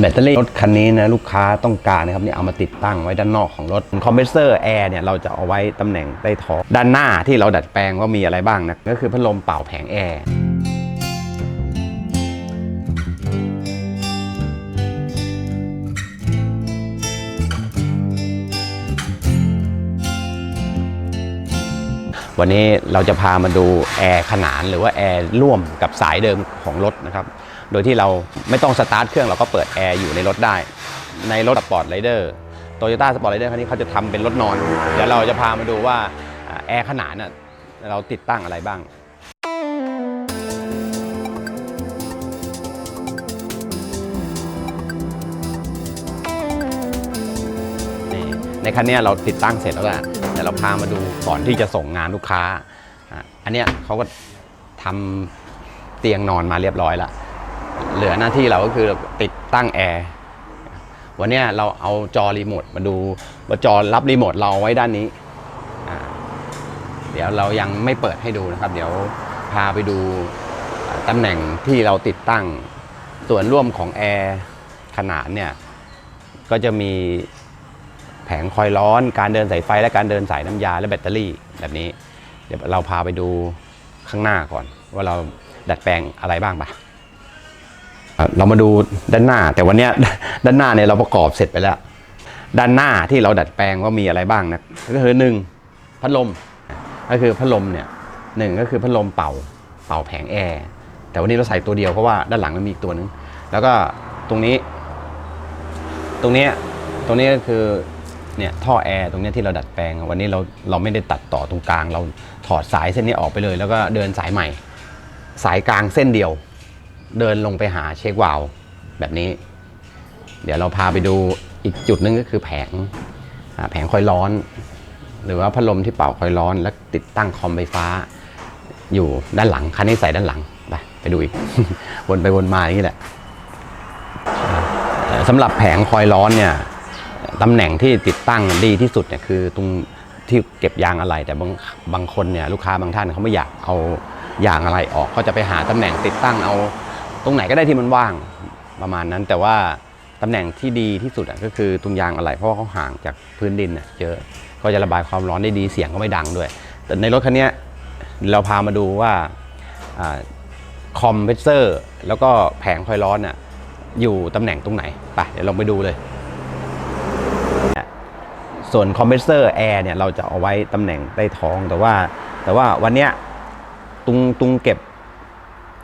แบตเตอรี่รถคันนี้นะลูกค้าต้องการนะครับเนี่ยเอามาติดตั้งไว้ด้านนอกของรถคอมเพรสเซอร์แอร์เนี่ยเราจะเอาไว้ตำแหน่งใต้ท้องด้านหน้าที่เราดัดแปลงว่ามีอะไรบ้างนะก็คือพัดลมเป่าแผงแอร์ วันนี้เราจะพามาดูแอร์ขนานหรือว่าแอร์ร่วมกับสายเดิมของรถนะครับ โดยที่เราไม่ต้องสตาร์ทเครื่องเราก็เปิดแอร์อยู่ในรถได้ ในรถสปอร์ตไรเดอร์โตโยต้าสปอร์ตไรเดอร์คันนี้เขาจะทำเป็นรถนอน เดี๋ยวเราจะพามาดูว่าแอร์ขนานน่ะเราติดตั้งอะไรบ้างในคันนี้เราติดตั้งเสร็จแล้วแหละ แต่เราพามาดูก่อนที่จะส่งงานลูกค้าอะอันเนี้ยเขาก็ทำเตียงนอนมาเรียบร้อยล้วเหลือหน้าที่เราก็คือติดตั้งแอร์วันเนี้ยเราเอาจอรีโมทมาดูว่าจอรับรีโมทเราไว้ด้านนี้ เดี๋ยวเรายังไม่เปิดให้ดูนะครับ เดี๋ยวพาไปดูตำแหน่งที่เราติดตั้ง ส่วนร่วมของแอร์ขนาดเนี่ย ก็จะมี ผงคอยร้อน การเดินสายไฟและการเดินสายน้ำยาและแบตเตอรี่แบบนี้ เดี๋ยวเราพาไปดูข้างหน้าก่อน ว่าเราดัดแปลงอะไรบ้างปะเรามาดูด้านหน้า แต่วันนี้ด้านหน้าเนี่ยเราประกอบเสร็จไปแล้ว ด้านหน้าที่เราดัดแปลงว่ามีอะไรบ้างนะก็คือหนึ่งพัดลมก็คือพัดลมเนี่ยหนึ่งก็คือพัดลมเป่าเป่าแผงแอร์แต่วันนี้เราใส่ตัวเดียวเพราะว่าด้านหลังมันมีอีกตัวนึง แล้วก็ตรงนี้ ตรงนี้ตรงนี้ก็คือ เนี่ยท่อแอร์ตรงนี้ที่เราดัดแปลง วันนี้เราเราไม่ได้ตัดต่อตรงกลาง เราถอดสายเส้นนี้ออกไปเลย แล้วก็เดินสายใหม่ สายกลางเส้นเดียว เดินลงไปหาเช็ควาล์วแบบนี้ เดี๋ยวเราพาไปดูอีกจุดหนึงก็คือแผงแผงคอยร้อน หรือว่าพัดลมที่เป่าคอยร้อน แล้วติดตั้งคอมไฟฟ้า อยู่ด้านหลังคันนี้ใส่ด้านหลังไปไปดูอีกวนไปวนมาอย่างนี้แหละสำหรับแผงคอยร้อนเนี่ย ตำแหน่งที่ติดตั้งดีที่สุดเนี่ยคือตรงที่เก็บยางอะไร แต่บางบางคนเนี่ยลูกค้าบางท่านเขาไม่อยากเอายางอะไรออกก็จะไปหาตำแหน่งติดตั้งเอา ตรงไหนก็ได้ที่มันว่างประมาณนั้นแต่ว่าตำแหน่งที่ดีที่สุดก็คือตรงยางอะไรเพราะว่าเขาห่างจากพื้นดินเยอะก็จะระบายความร้อนได้ดีเสียงก็ไม่ดังด้วย แต่ในรถคันนี้เราพามาดูว่าอคอมเพรสเซอร์แล้วก็แผงคอยร้อน่ะอยู่ตำแหน่งตรงไหนไปเดี๋ยวลองไปดูเลย ส่วนคอมเพรสเซอร์แอร์เนี่ยเราจะเอาไว้ตำแหน่งใต้ท้องแต่ว่า แต่ว่าวันเนี้ยตรงตรงเก็บ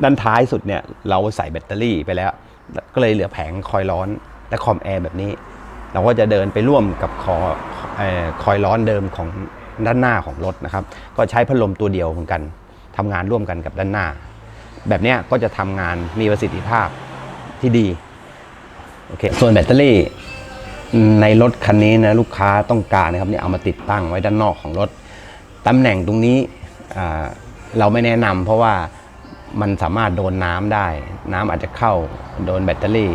ด้านท้ายสุดเนี่ยเราใส่แบตเตอรี่ไปแล้ว ก็เลยเหลือแผงคอยร้อนและคอมแอร์แบบนี้ เราก็จะเดินไปร่วมกับคอออคอยร้อนเดิมของด้านหน้าของรถนะครับ ก็ใช้พัดลมตัวเดียวเหมือนกันทำงานร่วมกันกับด้านหน้า แบบนี้ก็จะทำงานมีประสิทธิภาพที่ดีโอเคส่วนแบตเตอรี่ ในรถคันนี้นะลูกค้าต้องการนะครับเนี่ยเอามาติดตั้งไว้ด้านนอกของรถตำแหน่งตรงนี้เราไม่แนะนำเพราะว่ามันสามารถโดนน้ำได้ น้ำอาจจะเข้าโดนแบตเตอรี่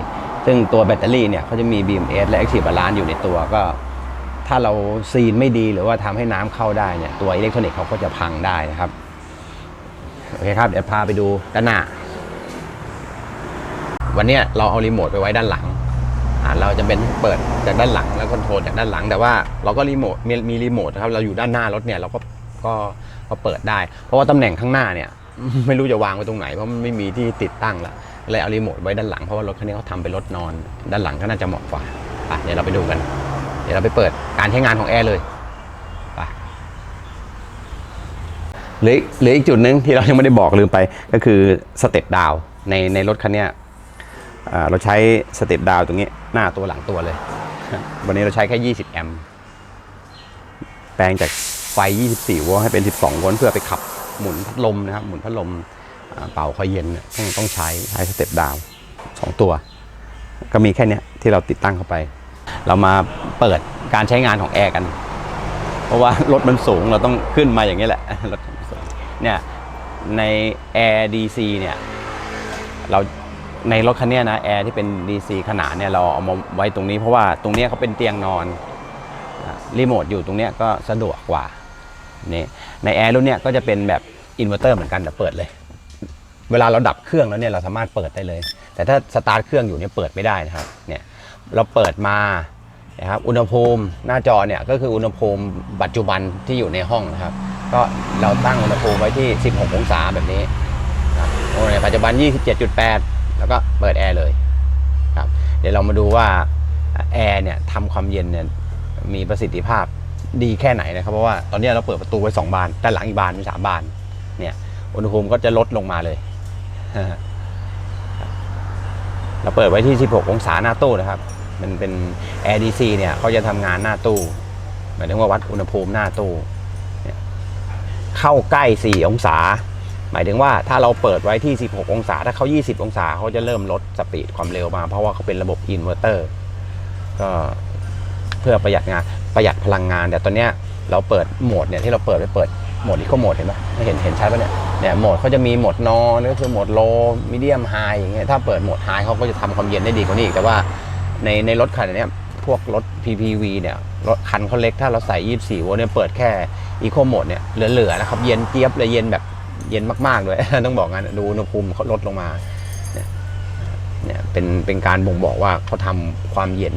ซึ่งตัวแบตเตอรี่เนี่ยเขาจะมี BMS และ Active Balance อยู่ในตัวก็ ถ้าเราซีนไม่ดีหรือว่าทำให้น้ำเข้าได้เนี่ยตัวอิเล็กทรอนิกส์เขาก็จะพังได้นะครับโอเคครับเดี๋ยวพาไปดูด้านหน้าวันนี้เราเอารีโมทไปไว้ด้านหลัง เราจะเป็นเปิดจากด้านหลังแล้วคอนโทรลจากด้านหลัง แต่ว่าเราก็รีโมทมีมีรีโมทนะครับเราอยู่ด้านหน้ารถเนี่ยเราก็ก็ก็เปิดได้ เพราะว่าตำแหน่งข้างหน้าเนี่ยไม่รู้จะวางไว้ตรงไหนเพราะมันไม่มีที่ติดตั้งละเลยเอารีโมทไว้ด้านหลังเพราะว่ารถคันนี้เขาทำเป็นรถนอน ด้านหลังก็น่าจะเหมาะกว่าไปเดี๋ยวเราไปดูกัน เดี๋ยวเราไปเปิดการใช้งานของแอร์เลยไปเหลือเหลืออีกจุดหนึ่งที่เรายังไม่ได้บอกลืมไปก็คือสเต็ปดาวในในรถคันนี้ เราใช้สเต็ปดาวตรงนี้หน้าตัวหลังตัวเลย วันนี้เราใช้แค่ 20 แอมป์แปลงจากไฟ 24 โวลต์ให้เป็น 12 โวลต์เพื่อไปขับหมุนพัดลมนะครับ หมุนพัดลมอ่าเป่าคอยเย็นเนี่ยต้องต้องใช้ใช้สเต็ปดาวสองตัว ก็มีแค่นี้ที่เราติดตั้งเข้าไป เรามาเปิดการใช้งานของแอร์กัน เพราะว่ารถมันสูงเราต้องขึ้นมาอย่างนี้แหละรถเนี่ยใน Air DC เนี่ยเรา ในรถคันนี้นะแอร์ที่เป็น DC ขนาดเนี่ยเราเอามาไว้ตรงนี้เพราะว่าตรงนี้เขาเป็นเตียงนอนรีโมทอยู่ตรงนี้ก็สะดวกกว่านี่ในแอร์รุ่นเนี้ยก็จะเป็นแบบอินเวอร์เตอร์เหมือนกันแต่เปิดเลย เวลาเราดับเครื่องแล้วเนี่ยเราสามารถเปิดได้เลย แต่ถ้าสตาร์ทเครื่องอยู่เนี่ยเปิดไม่ได้นะครับเนี่ยเราเปิดมานะครับอุณหภูมิหน้าจอเนี่ยก็คืออุณหภูมิปัจจุบันที่อยู่ในห้องนะครับ ก็เราตั้งอุณหภูมิไว้ที่ 16 องศาแบบนี้ครับโอ้ยปัจจุบัน 27.8 แล้วก็เปิดแอร์เลยครับเดี๋ยวเรามาดูว่าแอร์เนี่ยทำความเย็นเนี่ยมีประสิทธิภาพดีแค่ไหนนะครับเพราะว่าตอนนี้เราเปิดประตูไว้ 2 บานด้านหลังอีกบานมี3บานเนี่ยอุณหภูมิก็จะลดลงมาเลยเราเปิดไว้ที่ 16 องศาหน้าตู้นะครับ มันเป็น Air DC เนี่ยเขาจะทำงานหน้าตู้หมายถึงว่าวัดอุณหภูมิหน้าตู้เนี่ยเข้าใกล้ 4 องศา หมายถึงว่าถ้าเราเปิดไว้ที่ 16 องศา ถ้าเขา 20 องศาเขาจะเริ่มลดสปีดความเร็วมา เพราะว่าเขาเป็นระบบอินเวอร์เตอร์ก็เพื่อประหยัดงานประหยัดพลังงาน แต่ตอนเนี้ยเราเปิดโหมดเนี่ยที่เราเปิดไปเปิดโหมดอีโคโหมดเห็นไหมไม่เห็นเห็นชัดปะเนี่ยเนี่ยโหมดเขาจะมีโหมดนอนก็คือโหมดโลมีเดียมไฮอย่างเงี้ยถ้าเปิดโหมดไฮเขาก็จะทำความเย็นได้ดีกว่านี้อีกแต่ว่าในในรถคันเนี้ยพวกรถ PPV เนี่ยรถคันเขาเล็กถ้าเราใส่ 24 โวลต์เนี่ยเปิดแค่อีโคโหมดเนี่ยเหลือๆนะครับเย็นเจี๊ยบเลยเย็นแบบ เย็นมากๆเลย ต้องบอกงั้นดูอุณหภูมิเขาลดลงมาเนี่ยเนี่ยเป็นเป็นการบ่งบอกว่าเขาทำความเย็น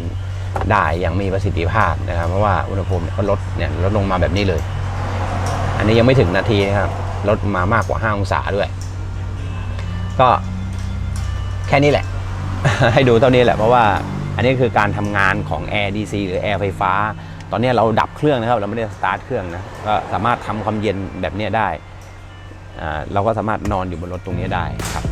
ได้อย่างมีประสิทธิภาพนะครับ เพราะว่าอุณหภูมิก็ลดเนี่ยลดลงมาแบบนี้เลย อันนี้ยังไม่ถึงนาทีนะครับลดมามากกว่า 5 องศาด้วย ก็แค่นี้แหละ ให้ดูเท่านี้แหละ เพราะว่าอันนี้คือการทำงานของ Air DC หรือ Air ไฟฟ้า ตอนนี้เราดับเครื่องนะครับ เราไม่ได้สตาร์ทเครื่องนะก็สามารถทำความเย็นแบบนี้ได้ เราก็สามารถนอนอยู่บนรถตรงนี้ได้ครับ